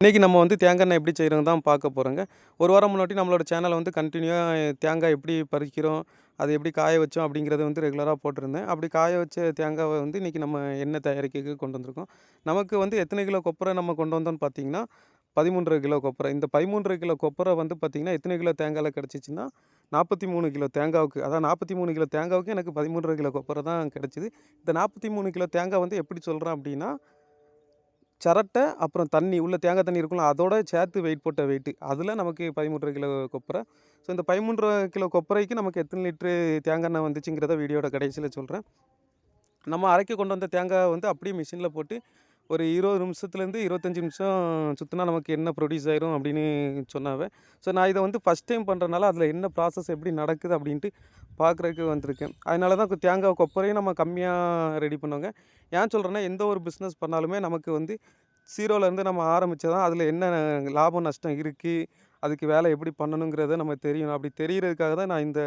இன்றைக்கி நம்ம வந்து தேங்காய் எண்ணெய் எப்படி செய்கிறோம் தான் பார்க்க போகிறோங்க ஒரு வாரம் முன்னாடி நம்மளோட சேனலை வந்து கண்டினியூவாக தேங்காய் எப்படி பறிக்கிறோம் அது எப்படி காய வச்சோம் அப்படிங்கிறத வந்து ரெகுலராக போட்டிருந்தேன். அப்படி காய வச்ச தேங்காவை வந்து இன்றைக்கி நம்ம எண்ணெய் தயாரிக்க கொண்டு வந்திருக்கோம். நமக்கு வந்து எத்தனை கிலோ கொப்பரை நம்ம கொண்டு வந்தோம்னு பார்த்தீங்கன்னா பதிமூன்றரை கிலோ கொப்பரை. இந்த பதிமூன்றரை கிலோ கொப்பரை வந்து பார்த்திங்கன்னா எத்தனை கிலோ தேங்காயில் கிடச்சிச்சின்னா நாற்பத்தி மூணு கிலோ தேங்காவுக்கு. அதான் நாற்பத்தி மூணு கிலோ தேங்காவுக்கு எனக்கு பதிமூன்றரை கிலோ கொப்பரை தான் கிடச்சிது. இந்த நாற்பத்தி மூணு கிலோ தேங்காய் வந்து எப்படி சொல்கிறேன் அப்படின்னா சரட்டை அப்புறம் தண்ணி உள்ள தேங்காய் தண்ணி இருக்கும்ல அதோட சேர்த்து வெயிட் போட்ட வெயிட்டு அதில் நமக்கு பதிமூன்றரை கிலோ கொப்பரை. ஸோ இந்த பதிமூன்றரை கிலோ கொப்பரைக்கு நமக்கு எத்தனை லிட்ரு தேங்காய் எண்ணெய் வந்துச்சுங்கிறத வீடியோட கடைசியில் சொல்கிறேன் நம்ம அரைக்க கொண்டு வந்த தேங்காய் வந்து அப்படியே மிஷினில் போட்டு ஒரு இருபது நிமிஷத்துலேருந்து இருபத்தஞ்சி நிமிஷம் சுற்றினா நமக்கு என்ன ப்ரொடியூஸ் ஆயிரும் அப்படின்னு சொன்னாவே. ஸோ நான் இதை வந்து ஃபஸ்ட் டைம் பண்ணுறனால அதில் என்ன ப்ராசஸ் எப்படி நடக்குது அப்படின்ட்டு பார்க்குறதுக்கு வந்திருக்கேன். அதனால தான் தேங்காய் கொப்பரையும் நம்ம கம்மியாக ரெடி பண்ணுவாங்க. ஏன் சொல்கிறேன்னா எந்த ஒரு பிஸ்னஸ் பண்ணாலுமே நமக்கு வந்து ஜீரோலேருந்து நம்ம ஆரம்பித்தா தான் அதில் என்ன லாபம் நஷ்டம் இருக்குது அதுக்கு வேலை எப்படி பண்ணணுங்கிறத நம்ம தெரியணும் அப்படி தெரிகிறதுக்காக தான் நான் இந்த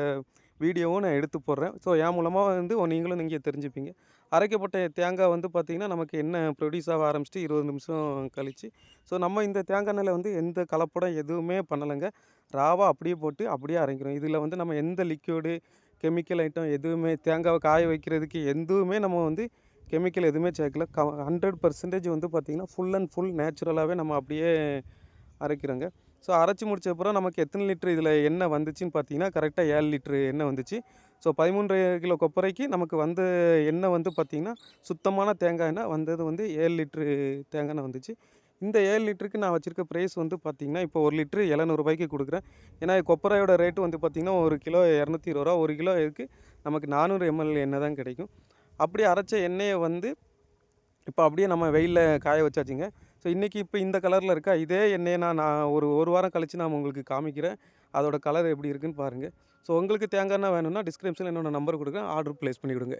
வீடியோவும் நான் எடுத்து போடுறேன். ஸோ என் மூலமாக வந்து நீங்களும் நீங்கள் தெரிஞ்சுப்பீங்க. அரைக்கப்பட்ட தேங்காய் வந்து பார்த்திங்கன்னா நமக்கு என்ன ப்ரொடியூஸ் ஆக ஆரம்பிச்சிட்டு இருபது நிமிஷம் கழிச்சு. ஸோ நம்ம இந்த தேங்காய் எண்ணெயில் வந்து எந்த கலப்படம் எதுவுமே பண்ணலைங்க. ராவாக அப்படியே போட்டு அப்படியே அரைக்கிறோம். இதில் வந்து நம்ம எந்த லிக்யூடு கெமிக்கல் ஐட்டம் எதுவுமே தேங்காவை காய வைக்கிறதுக்கு எதுவுமே நம்ம வந்து கெமிக்கல் எதுவுமே சேர்க்கல. க ஹண்ட்ரட் பர்சன்டேஜ் வந்து பார்த்திங்கன்னா ஃபுல் அண்ட் ஃபுல் நேச்சுரலாகவே நம்ம அப்படியே அரைக்கிறோங்க. ஸோ அரைச்சி முடிச்ச அப்புறம் நமக்கு எத்தனை லிட்ரு இதில் எண்ணெய் வந்துச்சுன்னு பார்த்தீங்கன்னா கரெக்டாக ஏழு லிட்ரு எண்ணெய் வந்துச்சு. ஸோ பதிமூன்று கிலோ கொப்பரைக்கு நமக்கு வந்த எண்ணெய் வந்து பார்த்திங்கன்னா சுத்தமான தேங்காய் எண்ணெய் வந்தது வந்து ஏழு லிட்ரு தேங்காய் எண்ணெய் வந்துச்சு. இந்த ஏழு லிட்டருக்கு நான் வச்சுருக்க ப்ரைஸ் வந்து பார்த்திங்கன்னா இப்போ ஒரு லிட்ரு எழுநூறுபாய்க்கு கொடுக்குறேன். ஏன்னா கொப்பரையோட ரேட்டு வந்து பார்த்திங்கன்னா ஒரு கிலோ இரநூத்தி இருபது ரூபா ஒரு கிலோ இதுக்கு நமக்கு நானூறு எம்எல் எண்ணெய் தான் கிடைக்கும். அப்படி அரைச்ச எண்ணெயை வந்து இப்போ அப்படியே நம்ம வெயிலில் காய வச்சாச்சுங்க. ஸோ இன்றைக்கி இப்போ இந்த கலரில் இருக்கா? இதே எண்ணெயை நான் நான் ஒரு ஒரு வாரம் கழித்து நான் உங்களுக்கு காமிக்கிறேன். அதோட கலர் எப்படி இருக்குன்னு பாருங்கள் ஸோ உங்களுக்கு தேங்காய் எண்ணெய் வேணும்னா டிஸ்கிரிப்ஷனில் என்னோடய நம்பர் கொடுக்குறேன். ஆர்டர் ப்ளேஸ் பண்ணி கொடுங்க.